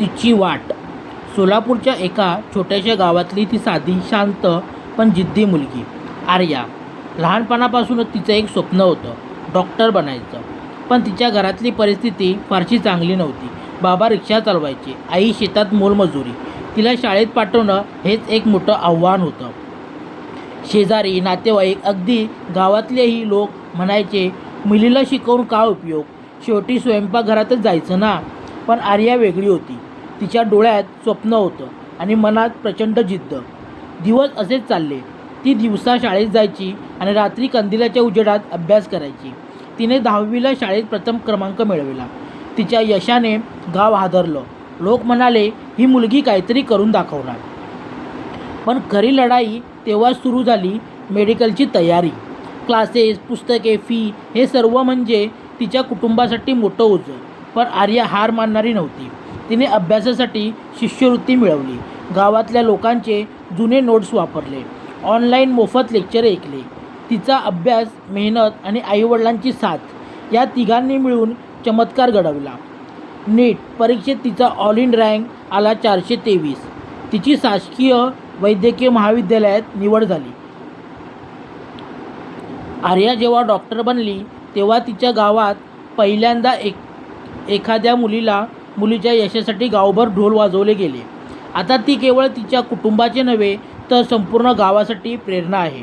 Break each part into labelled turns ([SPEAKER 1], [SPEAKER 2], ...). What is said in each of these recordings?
[SPEAKER 1] तिची वाट. सोलापूरच्या एका छोट्याशा गावातली ती साधी शांत पण जिद्दी मुलगी. आर्या. लहानपणापासूनच तिचं एक स्वप्न होतं डॉक्टर बनायचं. पण तिच्या घरातली परिस्थिती फारशी चांगली नव्हती. बाबा रिक्षा चालवायचे आई शेतात मोलमजुरी. तिला शाळेत पाठवणं हेच एक मोठं आव्हान होतं. शेजारी नातेवाईक अगदी गावातलेही लोक म्हणायचे मुलीला शिकवून का उपयोग? शेवटी स्वयंपाकघरातच जायचं ना? पण आर्या वेगळी होती. तिच्या डोळ्यात स्वप्न होतं आणि मनात प्रचंड जिद्द. दिवस असेच चालले. ती दिवसा शाळेत जायची आणि रात्री कंदिलाच्या उजेडात अभ्यास करायची. तिने दहावीला शाळेत प्रथम क्रमांक मिळविला. तिच्या यशाने गाव हादरलं. लोक म्हणाले ही मुलगी काहीतरी करून दाखवणार. पण खरी लढाई तेव्हा सुरू झाली मेडिकलची तयारी. क्लासेस पुस्तके फी हे सर्व म्हणजे तिच्या कुटुंबासाठी मोठं होतं पण आर्या हार मानणारी नव्हती. तिने अभ्यासासाठी शिष्यवृत्ती मिळवली. गावातल्या लोकांचे जुने नोट्स वापरले. ऑनलाईन मोफत लेक्चर ऐकले. तिचा अभ्यास मेहनत आणि आईवडिलांची साथ या तिघांनी मिळून चमत्कार घडवला. नीट परीक्षेत तिचा ऑल इन रँक आला चारशे तेवीस. तिची शासकीय वैद्यकीय महाविद्यालयात निवड झाली. आर्या जेव्हा डॉक्टर बनली तेव्हा तिच्या गावात पहिल्यांदा एक एखाद्या मुलीला मुलीच्या यशासाठी गावभर ढोल वाजवले गेले. आता ती केवळ तिच्या कुटुंबाचे नव्हे तर संपूर्ण गावासाठी प्रेरणा आहे.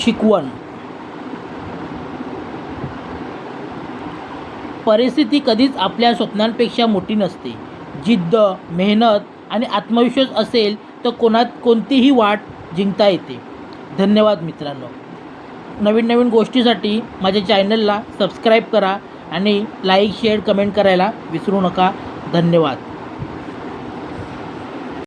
[SPEAKER 1] शिकवण. परिस्थिती कधीच आपल्या स्वप्नांपेक्षा मोठी नसते. जिद्द मेहनत आणि आत्मविश्वास असेल तर कोणात कोणतीही वाट जिंकता येते. धन्यवाद मित्रांनो. नवीन नवीन गोष्टीसाठी माझ्या चॅनलला सबस्क्राईब करा आणि लाईक शेअर कमेंट करायला विसरू नका. धन्यवाद.